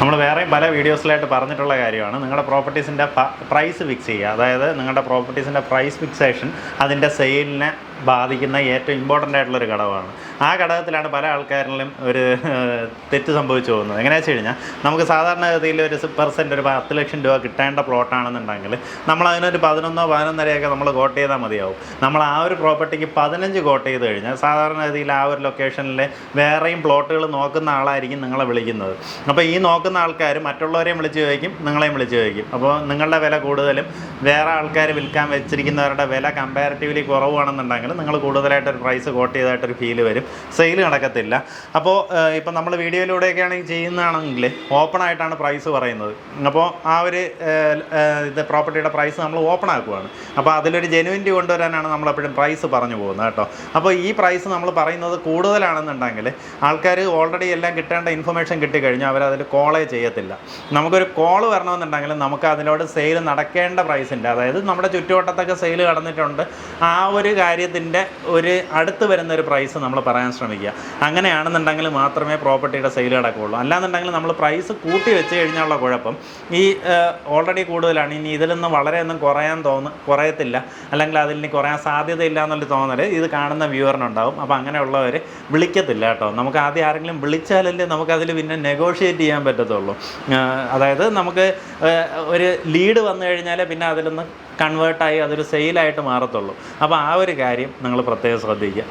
നമ്മൾ വേറെയും പല വീഡിയോസിലായിട്ട് പറഞ്ഞിട്ടുള്ള കാര്യമാണ്. നിങ്ങളുടെ പ്രോപ്പർട്ടീസിന്റെ പ്രൈസ് ഫിക്സ് ചെയ്യുക. അതായത് നിങ്ങളുടെ പ്രോപ്പർട്ടീസിന്റെ പ്രൈസ് ഫിക്സേഷൻ അതിന്റെ സെയിലിനെ ബാധിക്കുന്ന ഏറ്റവും ഇമ്പോർട്ടന്റ് ആയിട്ടുള്ളൊരു ഘടകമാണ്. ആ ഘടകത്തിലാണ് പല ആൾക്കാരിലും ഒരു തെറ്റ് സംഭവിച്ചു പോകുന്നത്. എങ്ങനെയാ വെച്ച് കഴിഞ്ഞാൽ നമുക്ക് സാധാരണഗതിയിൽ ഒരു പെർസെന്റ് ഒരു പത്ത് ലക്ഷം രൂപ കിട്ടേണ്ട പ്ലോട്ടാണെന്നുണ്ടെങ്കിൽ നമ്മൾ അതിനൊരു പതിനൊന്നോ പതിനൊന്നരയൊക്കെ നമ്മൾ കോട്ട് ചെയ്താൽ മതിയാവും. നമ്മൾ ആ ഒരു പ്രോപ്പർട്ടിക്ക് പതിനഞ്ച് കോട്ട് ചെയ്ത് കഴിഞ്ഞാൽ സാധാരണഗതിയിൽ ആ ഒരു ലൊക്കേഷനിലെ വേറെയും പ്ലോട്ടുകൾ നോക്കുന്ന ആളായിരിക്കും നിങ്ങളെ വിളിക്കുന്നത്. അപ്പോൾ ഈ നോക്കുന്ന ആൾക്കാർ മറ്റുള്ളവരെയും വിളിച്ച് ചോദിക്കും നിങ്ങളെയും വിളിച്ച് ചോദിക്കും. അപ്പോൾ നിങ്ങളുടെ വില കൂടുതലും വേറെ ആൾക്കാർ വിൽക്കാൻ വെച്ചിരിക്കുന്നവരുടെ വില കമ്പാരിറ്റീവ്ലി കുറവാണെന്നുണ്ടെങ്കിൽ നിങ്ങൾ കൂടുതലായിട്ടൊരു പ്രൈസ് കോട്ട് ചെയ്തതായിട്ടൊരു ഫീൽ വരും. സെയിൽ നടക്കത്തില്ല. അപ്പോൾ ഇപ്പം നമ്മൾ വീഡിയോയിലൂടെയൊക്കെ ആണെങ്കിൽ ചെയ്യുന്നതാണെങ്കിൽ ഓപ്പൺ ആയിട്ടാണ് പ്രൈസ് പറയുന്നത്. അപ്പോൾ ആ ഒരു ഇത് പ്രോപ്പർട്ടിയുടെ പ്രൈസ് നമ്മൾ ഓപ്പൺ ആക്കുവാണ് അപ്പോൾ അതിലൊരു ജെനുവിറ്റി കൊണ്ടുവരാനാണ് നമ്മൾ എപ്പോഴും പ്രൈസ് പറഞ്ഞു പോകുന്നത് കേട്ടോ. അപ്പോൾ ഈ പ്രൈസ് നമ്മൾ പറയുന്നത് കൂടുതലാണെന്നുണ്ടെങ്കിൽ ആൾക്കാർ ഓൾറെഡി എല്ലാം കിട്ടേണ്ട ഇൻഫർമേഷൻ കിട്ടിക്കഴിഞ്ഞാൽ അവരതിൽ കോളേ ചെയ്യത്തില്ല. നമുക്കൊരു കോൾ വരണമെന്നുണ്ടെങ്കിൽ നമുക്ക് അതിനോട് സെയിൽ നടക്കേണ്ട പ്രൈസിന്റെ അതായത് നമ്മുടെ ചുറ്റുവട്ടത്തൊക്കെ സെയിൽ കടന്നിട്ടുണ്ട് ആ ഒരു കാര്യത്തിന്റെ ഒരു അടുത്ത് വരുന്ന ഒരു പ്രൈസ് നമ്മൾ പറയാൻ ശ്രമിക്കുക. അങ്ങനെയാണെന്നുണ്ടെങ്കിൽ മാത്രമേ പ്രോപ്പർട്ടിയുടെ സെയിൽ നടക്കുകയുള്ളൂ. അല്ലാന്നുണ്ടെങ്കിൽ നമ്മൾ പ്രൈസ് കൂട്ടി വെച്ച് കഴിഞ്ഞാലുള്ള കുഴപ്പം. ഈ ഓൾറെഡി കൂടുതലാണ്. ഇനി ഇതിൽ നിന്ന് വളരെയൊന്നും കുറയാൻ തോന്നു കുറയത്തില്ല. അല്ലെങ്കിൽ അതിൽ ഇനി കുറയാൻ സാധ്യതയില്ല എന്നുള്ള തോന്നൽ ഇത് കാണുന്ന വ്യൂവറിനുണ്ടാവും. അപ്പോൾ അങ്ങനെയുള്ളവർ വിളിക്കത്തില്ല കേട്ടോ. നമുക്ക് ആദ്യം ആരെങ്കിലും വിളിച്ചാലല്ലേ നമുക്കതിൽ പിന്നെ നെഗോഷിയേറ്റ് ചെയ്യാൻ പറ്റത്തുള്ളൂ. അതായത് നമുക്ക് ഒരു ലീഡ് വന്നു കഴിഞ്ഞാൽ പിന്നെ അതിലൊന്ന് കൺവേർട്ടായി അതൊരു സെയിലായിട്ട് മാറത്തുള്ളൂ. അപ്പോൾ ആ ഒരു കാര്യം നിങ്ങൾ പ്രത്യേകം ശ്രദ്ധിക്കുക.